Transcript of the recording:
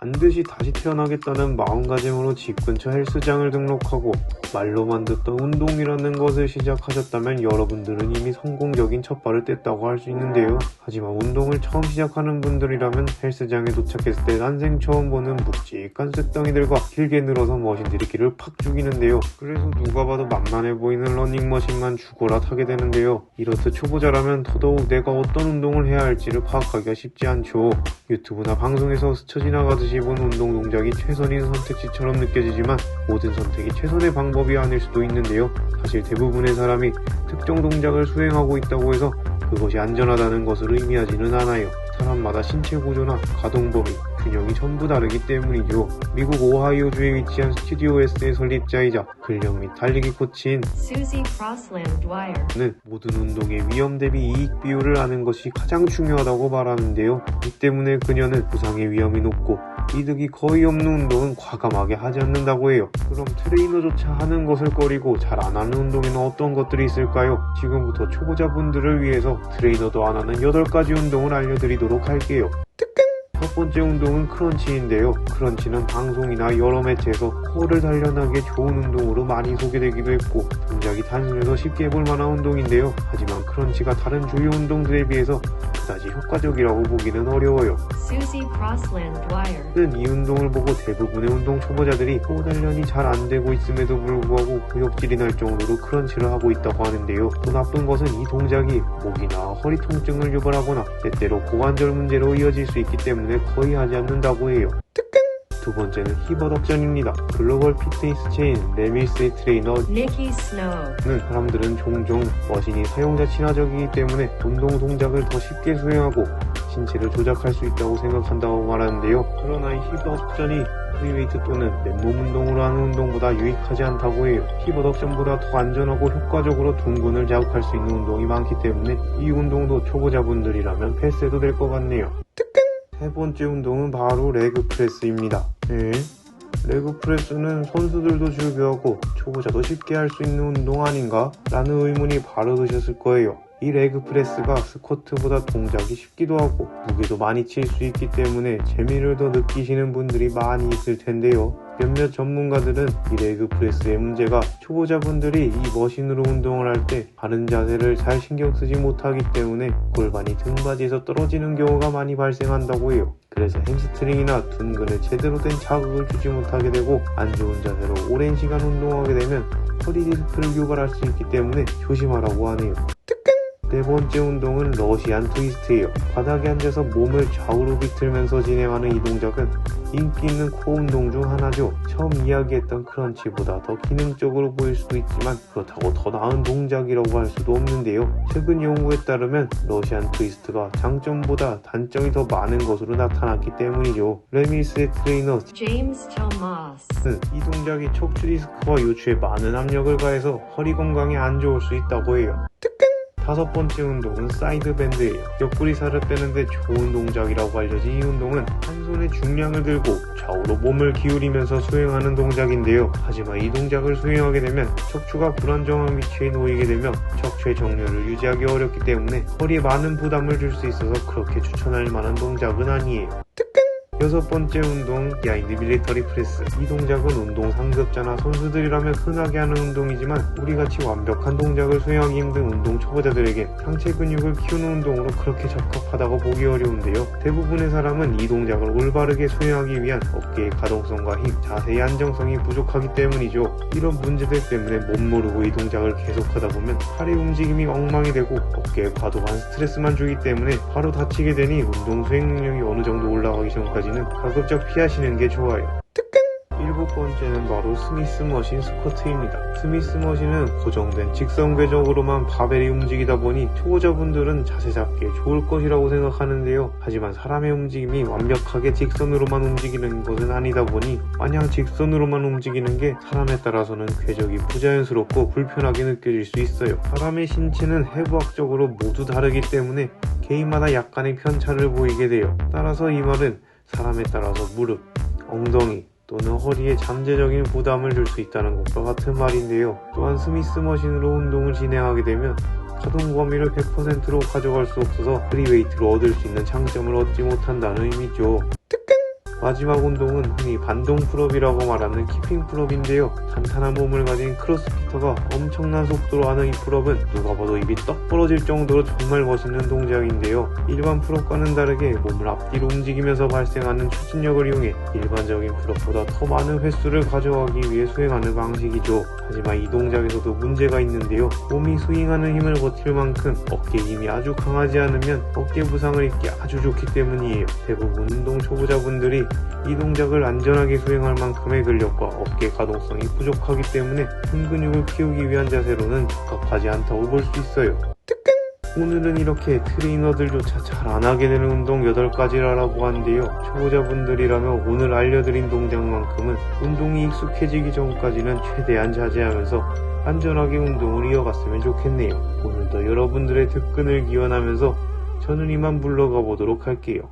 반드시 다시 태어나겠다는 마음가짐으로 집 근처 헬스장을 등록하고 말로만 듣던 운동이라는 것을 시작하셨다면 여러분들은 이미 성공적인 첫 발을 뗐다고 할 수 있는데요. 하지만 운동을 처음 시작하는 분들이라면 헬스장에 도착했을 때 난생 처음 보는 묵직한 쇳덩이들과 길게 늘어서 머신 들이 길을 팍 죽이는데요. 그래서 누가 봐도 만만해 보이는 러닝머신만 죽어라 타게 되는데요. 이렇듯 초보자라면 더더욱 내가 어떤 운동을 해야 할지를 파악하기가 쉽지 않죠. 유튜브나 방송에서 스쳐 지나가듯이 본 운동 동작이 최선인 선택지처럼 느껴지지만 모든 선택이 최선의 방법이 아닐 수도 있는데요. 사실 대부분의 사람이 특정 동작을 수행하고 있다고 해서 그것이 안전하다는 것을 의미하지는 않아요. 사람마다 신체 구조나 가동 범위, 균형이 전부 다르기 때문이죠. 미국 오하이오주에 위치한 스튜디오 S의 설립자이자 근력 및 달리기 코치인 Susie Crossland Dwyer. 는 모든 운동의 위험 대비 이익 비율을 아는 것이 가장 중요하다고 말하는데요. 이 때문에 그녀는 부상의 위험이 높고 이득이 거의 없는 운동은 과감하게 하지 않는다고 해요. 그럼 트레이너조차 하는 것을 꺼리고 잘 안 하는 운동에는 어떤 것들이 있을까요? 지금부터 초보자분들을 위해서 트레이너도 안 하는 8가지 운동을 알려드리도록 할게요. 첫 번째 운동은 크런치인데요. 크런치는 방송이나 여러 매체에서 코어를 단련하기에 좋은 운동으로 많이 소개되기도 했고 동작이 단순해서 쉽게 해볼 만한 운동인데요. 하지만 크런치가 다른 주요 운동들에 비해서 그다지 효과적이라고 보기는 어려워요. Susie Crossland Dwyer. 는이 운동을 보고 대부분의 운동 초보자들이 코어 단련이 잘 안 되고 있음에도 불구하고 구역질이 날 정도로 크런치를 하고 있다고 하는데요. 또 나쁜 것은 이 동작이 목이나 허리 통증을 유발하거나 때때로 고관절 문제로 이어질 수 있기 때문에 거의 하지 않는다고 해요. 두 번째는 힙어덕션입니다. 글로벌 피트니스 체인 레밀스의 트레이너 Nikki Snow. 는 사람들은 종종 머신이 사용자 친화적이기 때문에 운동 동작을 더 쉽게 수행하고 신체를 조작할 수 있다고 생각한다고 말하는데요. 그러나 이 힙어덕션이 프리웨이트 또는 맨몸 운동으로 하는 운동보다 유익하지 않다고 해요. 힙어덕션보다 더 안전하고 효과적으로 둔근을 자극할 수 있는 운동이 많기 때문에 이 운동도 초보자분들이라면 패스해도 될 것 같네요. 세 번째 운동은 바로 레그 프레스입니다. 네. 레그 프레스는 선수들도 즐겨하고 초보자도 쉽게 할 수 있는 운동 아닌가? 라는 의문이 바로 드셨을 거예요. 이 레그 프레스가 스쿼트보다 동작이 쉽기도 하고 무게도 많이 칠 수 있기 때문에 재미를 더 느끼시는 분들이 많이 있을 텐데요. 몇몇 전문가들은 이 레그 프레스의 문제가 초보자분들이 이 머신으로 운동을 할 때 바른 자세를 잘 신경 쓰지 못하기 때문에 골반이 등받이에서 떨어지는 경우가 많이 발생한다고 해요. 그래서 햄스트링이나 둔근에 제대로 된 자극을 주지 못하게 되고 안 좋은 자세로 오랜 시간 운동하게 되면 허리 디스크를 유발할 수 있기 때문에 조심하라고 하네요. 네 번째 운동은 러시안 트위스트예요. 바닥에 앉아서 몸을 좌우로 비틀면서 진행하는 이 동작은 인기 있는 코어 운동 중 하나죠. 처음 이야기했던 크런치보다 더 기능적으로 보일 수도 있지만 그렇다고 더 나은 동작이라고 할 수도 없는데요. 최근 연구에 따르면 러시안 트위스트가 장점보다 단점이 더 많은 것으로 나타났기 때문이죠. 레미스의 트레이너 Tomas. 는이 동작이 척추 디스크와 요추에 많은 압력을 가해서 허리 건강에 안 좋을 수 있다고 해요. 다섯 번째 운동은 사이드 밴드예요. 옆구리 살을 빼는데 좋은 동작이라고 알려진 이 운동은 한 손에 중량을 들고 좌우로 몸을 기울이면서 수행하는 동작인데요. 하지만 이 동작을 수행하게 되면 척추가 불안정한 위치에 놓이게 되며 척추의 정렬을 유지하기 어렵기 때문에 허리에 많은 부담을 줄 수 있어서 그렇게 추천할 만한 동작은 아니에요. 여섯 번째 운동, 야인드 밀리터리 프레스. 이 동작은 운동 상급자나 선수들이라면 흔하게 하는 운동이지만 우리같이 완벽한 동작을 수행하기 힘든 운동 초보자들에게 상체 근육을 키우는 운동으로 그렇게 적합하다고 보기 어려운데요. 대부분의 사람은 이 동작을 올바르게 수행하기 위한 어깨의 가동성과 힘, 자세의 안정성이 부족하기 때문이죠. 이런 문제들 때문에 못 모르고 이 동작을 계속하다 보면 팔의 움직임이 엉망이 되고 어깨에 과도한 스트레스만 주기 때문에 바로 다치게 되니 운동 수행 능력이 어느 정도 올라가기 전까지 는 가급적 피하시는 게 좋아요. 일곱 번째는 바로 스미스 머신 스쿼트입니다. 스미스 머신은 고정된 직선 궤적으로만 바벨이 움직이다 보니 초보자분들은 자세 잡기에 좋을 것이라고 생각하는데요. 하지만 사람의 움직임이 완벽하게 직선으로만 움직이는 것은 아니다 보니 마냥 직선으로만 움직이는 게 사람에 따라서는 궤적이 부자연스럽고 불편하게 느껴질 수 있어요. 사람의 신체는 해부학적으로 모두 다르기 때문에 개인마다 약간의 편차를 보이게 돼요. 따라서 이 말은 사람에 따라서 무릎, 엉덩이, 또는 허리에 잠재적인 부담을 줄 수 있다는 것과 같은 말인데요. 또한 스미스 머신으로 운동을 진행하게 되면 가동 범위를 100%로 가져갈 수 없어서 프리웨이트로 얻을 수 있는 장점을 얻지 못한다는 의미죠. 마지막 운동은 흔히 반동 풀업이라고 말하는 키핑 풀업인데요. 탄탄한 몸을 가진 크로스피터가 엄청난 속도로 하는 이 풀업은 누가 봐도 입이 떡 벌어질 정도로 정말 멋있는 동작인데요. 일반 풀업과는 다르게 몸을 앞뒤로 움직이면서 발생하는 추진력을 이용해 일반적인 풀업보다 더 많은 횟수를 가져가기 위해 수행하는 방식이죠. 하지만 이 동작에서도 문제가 있는데요. 몸이 스윙하는 힘을 버틸 만큼 어깨 힘이 아주 강하지 않으면 어깨 부상을 입기 아주 좋기 때문이에요. 대부분 운동 초보자분들이 이 동작을 안전하게 수행할 만큼의 근력과 어깨 가동성이 부족하기 때문에 등 근육을 키우기 위한 자세로는 적합하지 않다고 볼 수 있어요. 뜨끈! 오늘은 이렇게 트레이너들조차 잘 안 하게 되는 운동 8가지를 알아보았는데요. 초보자분들이라면 오늘 알려드린 동작만큼은 운동이 익숙해지기 전까지는 최대한 자제하면서 안전하게 운동을 이어갔으면 좋겠네요. 오늘도 여러분들의 특근을 기원하면서 저는 이만 물러가 보도록 할게요.